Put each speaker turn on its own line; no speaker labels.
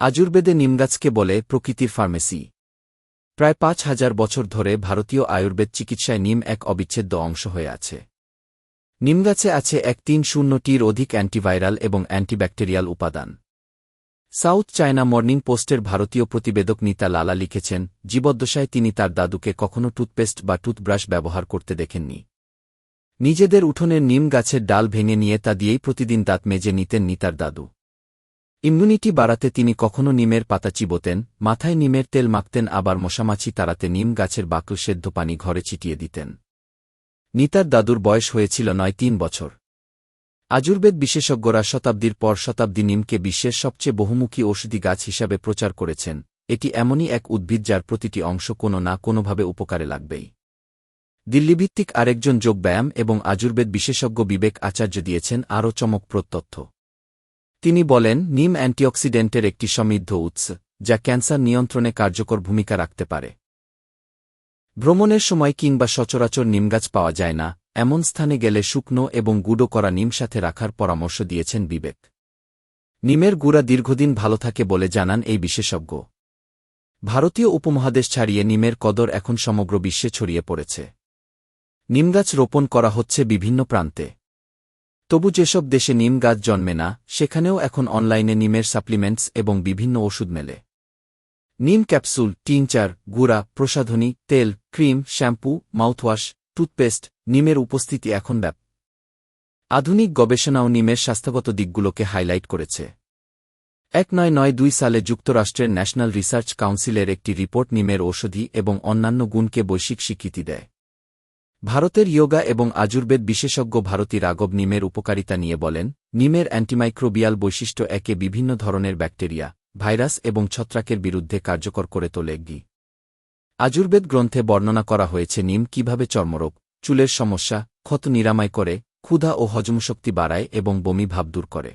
আজুর্বেদে নিমগাছকে বলে প্রকৃতির ফার্মেসি। প্রায় পাঁচ হাজার বছর ধরে ভারতীয় আয়ুর্বেদ চিকিৎসায় নিম এক অবিচ্ছেদ্য অংশ হয়ে আছে। নিমগাছে আছে এক তিন শূন্যটির অধিক অ্যান্টিভাইরাল এবং অ্যান্টিব্যাকটেরিয়াল উপাদান। সাউথ চায়না মর্নিং পোস্টের ভারতীয় প্রতিবেদক নিতা লালা লিখেছেন, জীবদ্দশায় তিনি তার দাদুকে কখনো টুথপেস্ট বা টুথব্রাশ ব্যবহার করতে দেখেননি। নিজেদের উঠোনের নিম গাছের ডাল ভেঙে নিয়ে তা দিয়েই প্রতিদিন দাঁত মেজে নিতেন নিতার দাদু। ইমিউনিটি বাড়াতে তিনি কখনো নিমের পাতা চিবোতেন, মাথায় নিমের তেল মাখতেন, আবার মশামাছি তাড়াতে নিম গাছের বাকল সেদ্ধ পানি ঘরে ছিটিয়ে দিতেন। নিতার দাদুর বয়স হয়েছিল নয়, তিন বছর। আজুর্বেদ বিশেষজ্ঞরা শতাব্দীর পর শতাব্দী নিমকে বিশ্বের সবচেয়ে বহুমুখী ঔষধি গাছ হিসাবে প্রচার করেছেন। এটি এমনই এক উদ্ভিদ যার প্রতিটি অংশ কোনো না কোনোভাবে উপকারে লাগবেই। দিল্লিভিত্তিক আরেকজন যোগব্যায়াম এবং আজুর্বেদ বিশেষজ্ঞ বিবেক আচার্য দিয়েছেন আরও চমকপ্রদ তথ্য। তিনি বলেন, নিম অ্যান্টিঅক্সিডেন্টের একটি সমৃদ্ধ উৎস, যা ক্যান্সার নিয়ন্ত্রণে কার্যকর ভূমিকা রাখতে পারে। ভ্রমণের সময় কিংবা সচরাচর নিমগাছ পাওয়া যায় না, এমন স্থানে গেলে শুকনো এবং গুঁড়ো করা নিম সাথে রাখার পরামর্শ দিয়েছেন বিবেক। নিমের গুড়া দীর্ঘদিন ভালো থাকে বলে জানান এই বিশেষজ্ঞ। ভারতীয় উপমহাদেশ ছাড়িয়ে নিমের কদর এখন সমগ্র বিশ্বে ছড়িয়ে পড়েছে। নিমগাছ রোপণ করা হচ্ছে বিভিন্ন প্রান্তে। তবু যেসব দেশে নিম গাছ জন্মে না, সেখানেও এখন অনলাইনে নিমের সাপ্লিমেন্টস এবং বিভিন্ন ওষুধ মেলে। নিম ক্যাপসুল টিনচার গুড়া, প্রসাধনী, তেল, ক্রিম, শ্যাম্পু, মাউথওয়াশ, টুথপেস্ট, নিমের উপস্থিতি এখন ব্যাপ আধুনিক গবেষণাও নিমের স্বাস্থ্যগত দিকগুলোকে হাইলাইট করেছে। এক নয় নয় দুই সালে যুক্তরাষ্ট্রের ন্যাশনাল রিসার্চ কাউন্সিলের একটি রিপোর্ট নিমের ঔষধি এবং অন্যান্য গুণকে বৈশ্বিক স্বীকৃতি দেয়। ভারতের ইয়োগা এবং আজুর্বেদ বিশেষজ্ঞ ভারতী রাগব নিমের উপকারিতা নিয়ে বলেন, নিমের অ্যান্টিমাইক্রোবিয়াল বৈশিষ্ট্য একে বিভিন্ন ধরনের ব্যাকটেরিয়া, ভাইরাস এবং ছত্রাকের বিরুদ্ধে কার্যকর করে তোলে। গি। আজুর্বেদ গ্রন্থে বর্ণনা করা হয়েছে নিম কীভাবে চর্মরোগ, চুলের সমস্যা, ক্ষত নিরাময় করে, ক্ষুধা ও হজমশক্তি বাড়ায় এবং বমি ভাব দূর করে।